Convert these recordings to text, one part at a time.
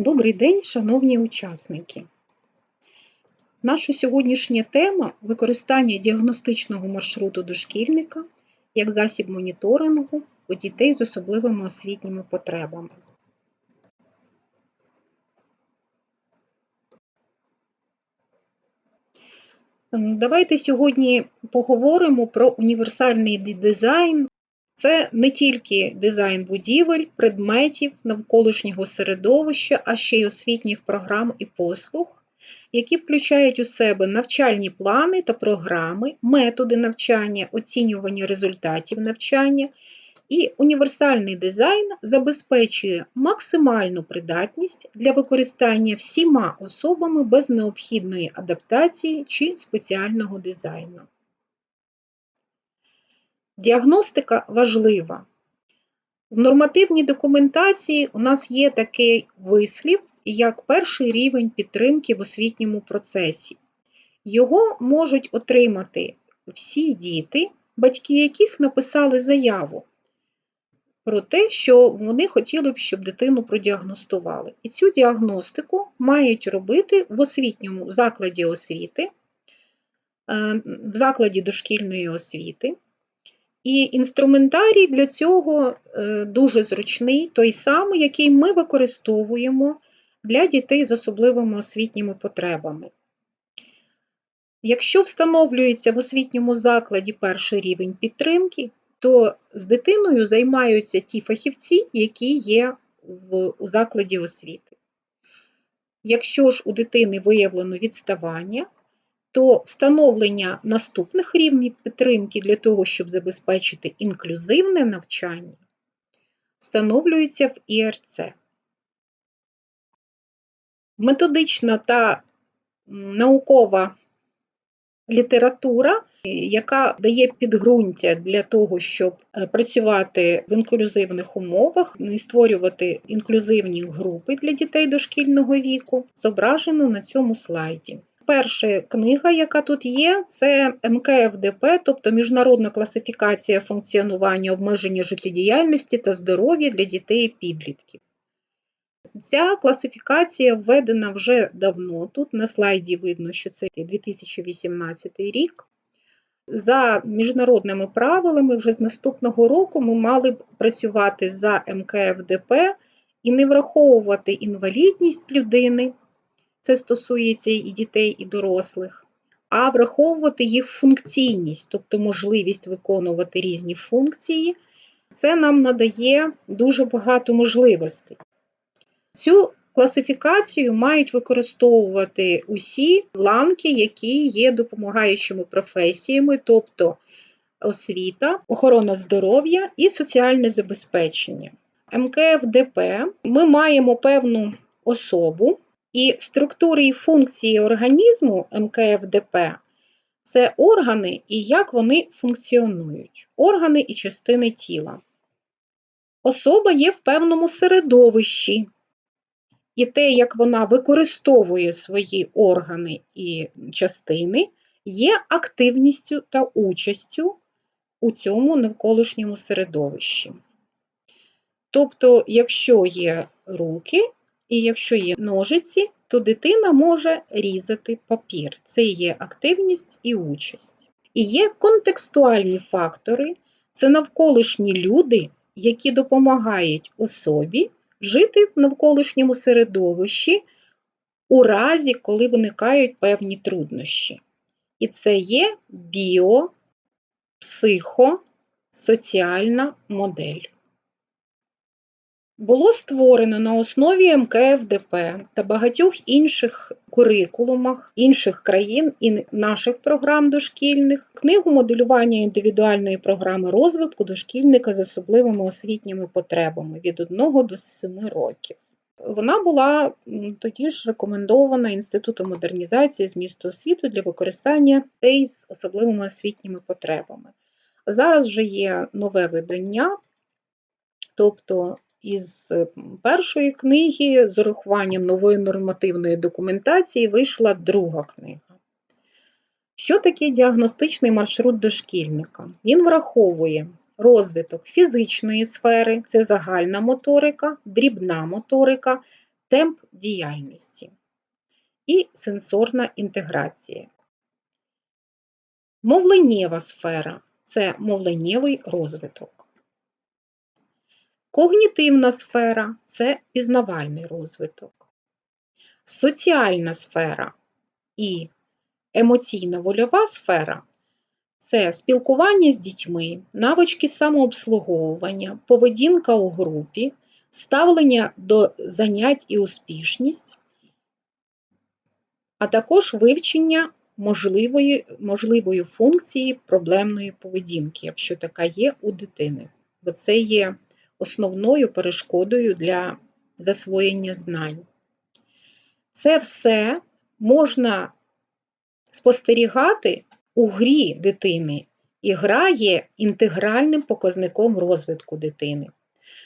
Добрий день, шановні учасники! Наша сьогоднішня тема використання діагностичного маршруту дошкільника як засіб моніторингу у дітей з особливими освітніми потребами. Давайте сьогодні поговоримо про універсальний дизайн. Це не тільки дизайн будівель, предметів, навколишнього середовища, а ще й освітніх програм і послуг, які включають у себе навчальні плани та програми, методи навчання, оцінювання результатів навчання. І універсальний дизайн забезпечує максимальну придатність для використання всіма особами без необхідної адаптації чи спеціального дизайну. Діагностика важлива. В нормативній документації у нас є такий вислів, як перший рівень підтримки в освітньому процесі. Його можуть отримати всі діти, батьки яких написали заяву про те, що вони хотіли б, щоб дитину продіагностували. І цю діагностику мають робити в освітньому закладі освіти, е, в закладі дошкільної освіти. І інструментарій для цього е, дуже зручний, той самий, який ми використовуємо для дітей з особливими освітніми потребами. Якщо встановлюється в освітньому закладі перший рівень підтримки, то з дитиною займаються ті фахівці, які є в, у закладі освіти. Якщо ж у дитини виявлено відставання, то встановлення наступних рівнів підтримки для того, щоб забезпечити інклюзивне навчання, встановлюється в ІРЦ. Методична та наукова література, яка дає підґрунтя для того, щоб е, працювати в інклюзивних умовах і створювати інклюзивні групи для дітей дошкільного віку, зображено на цьому слайді. Перша книга, яка тут є, це МКФДП, тобто Міжнародна класифікація функціонування обмеження життєдіяльності та здоров'я для дітей і підлітків. Ця класифікація введена вже давно. Тут на слайді видно, що це 2018 рік. За міжнародними правилами, вже з наступного року ми мали б працювати за МКФДП і не враховувати інвалідність людини, це стосується і дітей, і дорослих, а враховувати їх функційність, тобто можливість виконувати різні функції. Це нам надає дуже багато можливостей. Цю класифікацію мають використовувати усі ланки, які є допомагаючими професіями, тобто освіта, охорона здоров'я і соціальне забезпечення. МКФДП ми маємо певну особу, і структури і функції організму МКФДП це органи і як вони функціонують, органи і частини тіла. Особа є в певному середовищі, і те, як вона використовує свої органи і частини, є активністю та участю у цьому навколишньому середовищі. Тобто, якщо є руки і якщо є ножиці, то дитина може різати папір. Це є активність і участь. І є контекстуальні фактори, це навколишні люди, які допомагають особі жити в навколишньому середовищі у разі, коли виникають певні труднощі. І це є біо, психо, модель. Було створено на основі МКФДП та багатьох інших курикулумах інших країн і наших програм дошкільних книгу моделювання індивідуальної програми розвитку дошкільника з особливими освітніми потребами від 1 до 7 років. Вона була тоді ж рекомендована Інститутом модернізації змісту освіти для використання дітей з особливими освітніми потребами. Зараз вже є нове видання, тобто із першої книги з урахуванням нової нормативної документації вийшла друга книга. Що таке діагностичний маршрут дошкільника? Він враховує розвиток фізичної сфери, це загальна моторика, дрібна моторика, темп діяльності і сенсорна інтеграція. Мовленнєва сфера це мовленнєвий розвиток. Когнітивна сфера це пізнавальний розвиток. Соціальна сфера і емоційно-вольова сфера це спілкування з дітьми, навички самообслуговування, поведінка у групі, ставлення до занять і успішність, а також вивчення можливої, можливої функції проблемної поведінки, якщо така є у дитини. Бо це є основною перешкодою для засвоєння знань. Це все можна спостерігати у грі дитини, і гра є інтегральним показником розвитку дитини.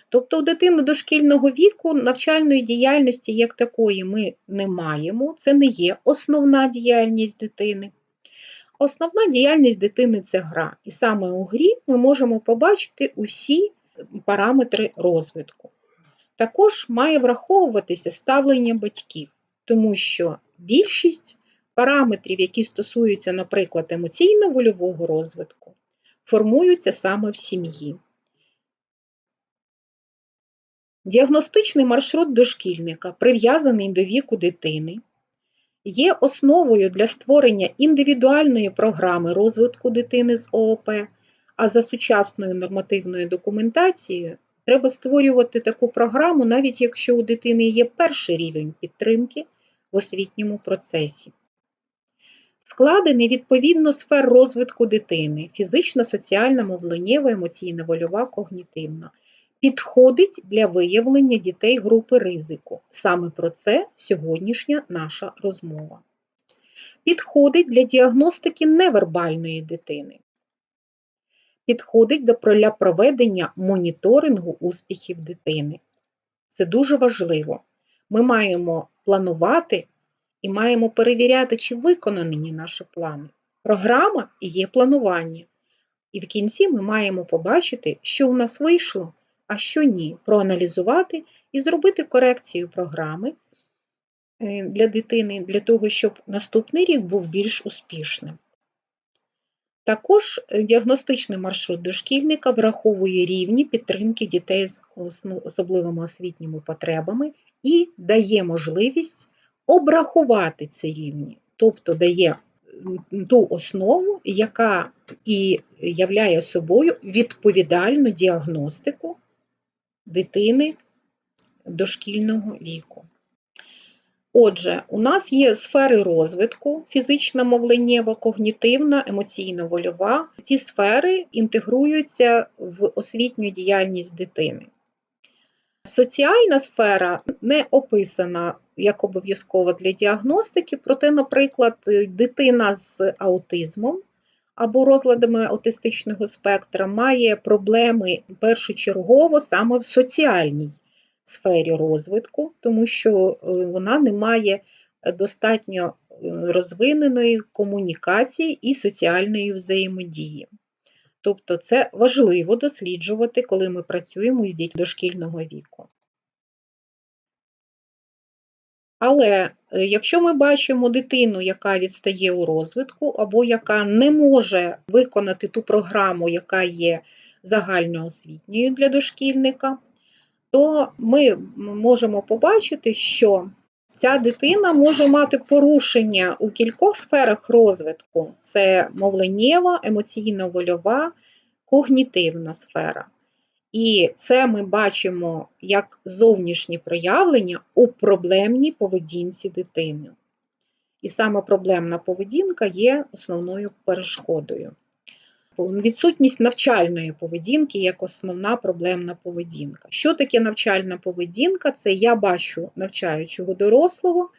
Тобто у дитини дошкільного віку навчальної діяльності як такої ми не маємо, це не є основна діяльність дитини. Основна діяльність дитини це гра. І саме у грі ми можемо побачити усі параметри розвитку. Також має враховуватися ставлення батьків, тому що більшість параметрів, які стосуються, наприклад, емоційно-вольового розвитку, формуються саме в сім'ї. Діагностичний маршрут дошкільника, прив'язаний до віку дитини, є основою для створення індивідуальної програми розвитку дитини з ООП, а за сучасною нормативною документацією треба створювати таку програму, навіть якщо у дитини є перший рівень підтримки в освітньому процесі. Складений відповідно сфер розвитку дитини фізична, соціальна, мовленнєва, емоційна, вольова, когнітивна. Підходить для виявлення дітей групи ризику. Саме про це сьогоднішня наша розмова. Підходить для діагностики невербальної дитини. Підходить для проведення моніторингу успіхів дитини. Це дуже важливо. Ми маємо планувати і маємо перевіряти, чи виконані наші плани. Програма і є планування. І в кінці ми маємо побачити, що у нас вийшло, а що ні, проаналізувати і зробити корекцію програми е, для дитини, для того, щоб наступний рік був більш успішним. Також е, діагностичний маршрут дошкільника враховує рівні підтримки дітей з особливими освітніми потребами і дає можливість обрахувати ці рівні, тобто дає ту основу, яка і являє собою відповідальну діагностику дитини дошкільного віку. Отже, у нас є сфери розвитку: фізична, мовленнєва, когнітивна, емоційно-вольова. Ці сфери інтегруються в освітню діяльність дитини. Соціальна сфера не описана як обов'язкова для діагностики, проте, наприклад, дитина з аутизмом або розладами аутистичного спектра має проблеми першочергово саме в соціальній сфері розвитку, тому що е, вона не має достатньо е, розвиненої комунікації і соціальної взаємодії. Тобто це важливо досліджувати, коли ми працюємо з дітьми дошкільного віку. Але е, якщо ми бачимо дитину, яка відстає у розвитку, або яка не може виконати ту програму, яка є загальноосвітньою для дошкільника, то ми можемо побачити, що ця дитина може мати порушення у кількох сферах розвитку: це мовленнєва, емоційно-вольова, когнітивна сфера. І це ми бачимо як зовнішні проявлення у проблемній поведінці дитини. І саме проблемна поведінка є основною перешкодою. Відсутність навчальної поведінки як основна проблемна поведінка. Що таке навчальна поведінка? Це я бачу навчаючого дорослого,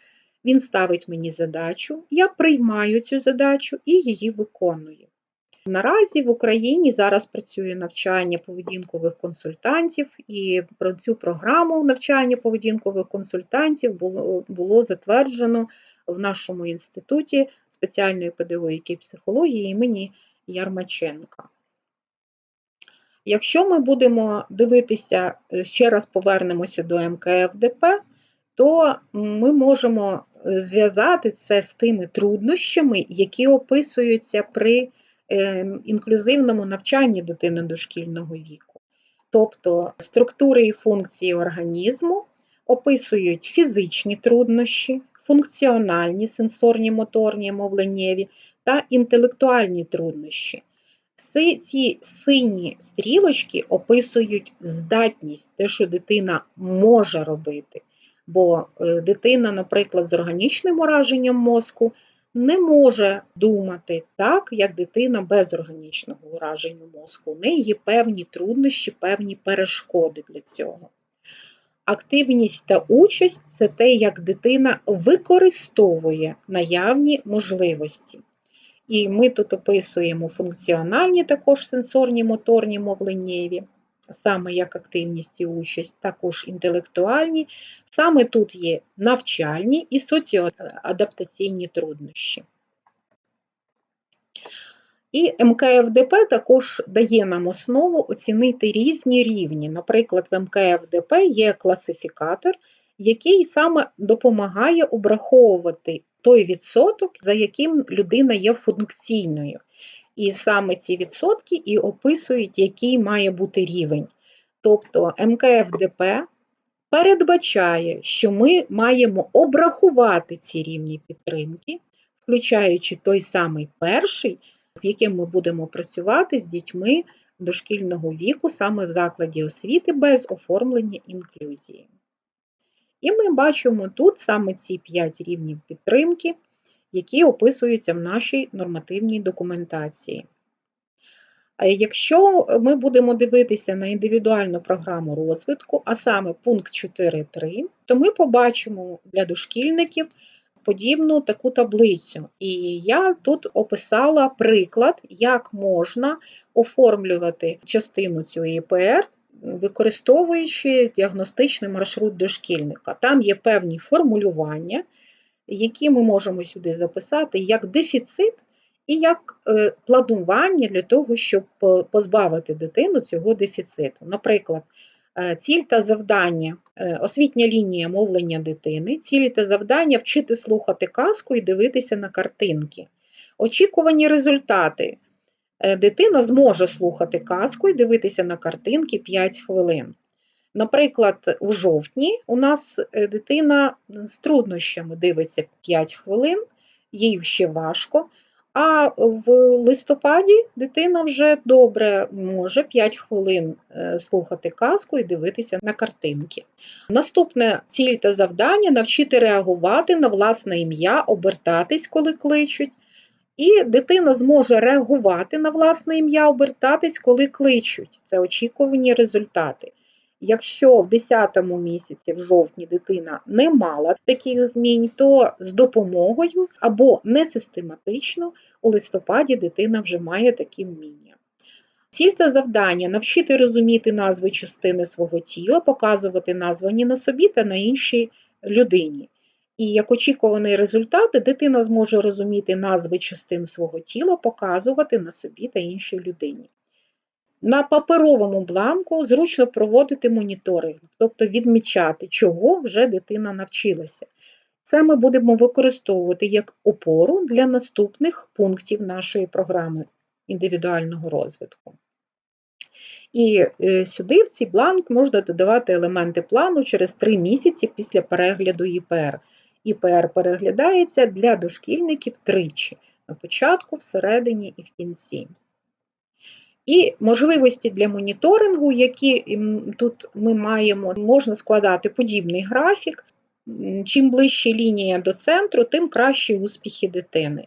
він ставить мені задачу, я приймаю цю задачу і її виконую. Наразі в Україні зараз працює навчання поведінкових консультантів, і про цю програму навчання поведінкових консультантів було, було затверджено в нашому інституті спеціальної педагогіки і психології імені Ярмаченка. Якщо ми будемо дивитися, ще раз повернемося до МКФДП, то ми можемо е, зв'язати це з тими труднощами, які описуються при е, інклюзивному навчанні дитини дошкільного віку. Тобто структури і функції організму описують фізичні труднощі, функціональні, сенсорні, моторні, мовленнєві та інтелектуальні труднощі. Всі ці сині стрілочки описують здатність, те, що дитина може робити. Бо е, дитина, наприклад, з органічним ураженням мозку не може думати так, як дитина без органічного ураження мозку. У неї є певні труднощі, певні перешкоди для цього. Активність та участь це те, як дитина використовує наявні можливості. І ми тут описуємо функціональні, також сенсорні, моторні, мовленнєві, саме як активність і участь, також інтелектуальні. Саме тут є навчальні і соціоадаптаційні труднощі. І МКФДП також дає нам основу оцінити різні рівні. Наприклад, в МКФДП є класифікатор, який саме допомагає обраховувати той відсоток, за яким людина є функційною. І саме ці відсотки і описують, який має бути рівень. Тобто МКФДП передбачає, що ми маємо обрахувати ці рівні підтримки, включаючи той самий перший, з яким ми будемо працювати з дітьми дошкільного віку саме в закладі освіти без оформлення інклюзії. І ми бачимо тут саме ці 5 рівнів підтримки, які описуються в нашій нормативній документації. Якщо ми будемо дивитися на індивідуальну програму розвитку, а саме пункт 4.3, то ми побачимо для дошкільників подібну таку таблицю. І я тут описала приклад, як можна оформлювати частину цієї ПР, використовуючи діагностичний маршрут дошкільника. Там є певні формулювання, які ми можемо сюди записати як дефіцит. І як е, планування для того, щоб позбавити дитину цього дефіциту. Наприклад, Е, ціль та завдання, е, освітня лінія мовлення дитини, цілі та завдання вчити слухати казку і дивитися на картинки. Очікувані результати. Е, дитина зможе слухати казку і дивитися на картинки 5 хвилин. Наприклад, у жовтні у нас дитина з труднощами дивиться 5 хвилин, їй ще важко. А в листопаді дитина вже добре може 5 хвилин е, слухати казку і дивитися на картинки. Наступне ціль та завдання навчити реагувати на власне ім'я, обертатись, коли кличуть. І дитина зможе реагувати на власне ім'я, обертатись, коли кличуть. Це очікувані результати. Якщо в 10 місяці, в жовтні, дитина не мала таких вмінь, то з допомогою або несистематично у листопаді дитина вже має такі вміння. Ціль та завдання навчити розуміти назви частини свого тіла, показувати названі на собі та на іншій людині. І як очікуваний результат, дитина зможе розуміти назви частин свого тіла, показувати на собі та іншій людині. На паперовому бланку зручно проводити моніторинг, тобто відмічати, чого вже дитина навчилася. Це ми будемо використовувати як опору для наступних пунктів нашої програми індивідуального розвитку. І е, сюди, в цей бланк, можна додавати елементи плану через 3 місяці після перегляду ІПР. ІПР переглядається для дошкільників тричі на початку, всередині і в кінці. І можливості для моніторингу, які тут ми маємо, можна складати подібний графік. Чим ближче лінія до центру, тим кращі успіхи дитини.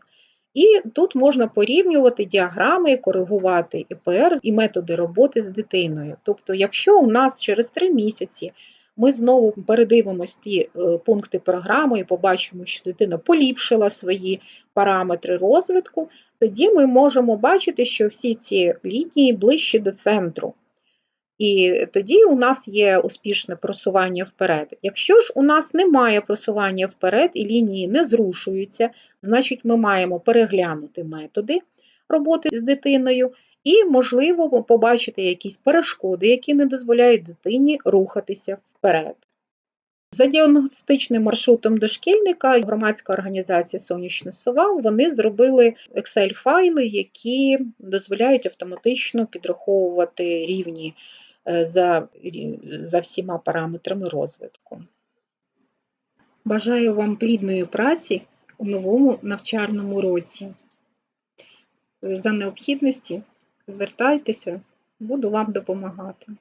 І тут можна порівнювати діаграми, коригувати ІПР і методи роботи з дитиною. Тобто, якщо у нас через 3 місяці ми знову передивимось ті е, пункти програми і побачимо, що дитина поліпшила свої параметри розвитку, тоді ми можемо бачити, що всі ці лінії ближчі до центру. І тоді у нас є успішне просування вперед. Якщо ж у нас немає просування вперед і лінії не зрушуються, значить ми маємо переглянути методи роботи з дитиною і, можливо, побачити якісь перешкоди, які не дозволяють дитині рухатися вперед. За діагностичним маршрутом дошкільника громадська організація Сонячна сова вони зробили Excel-файли, які дозволяють автоматично підраховувати рівні е, за, за всіма параметрами розвитку. Бажаю вам плідної праці у новому навчальному році. За необхідності звертайтеся, буду вам допомагати.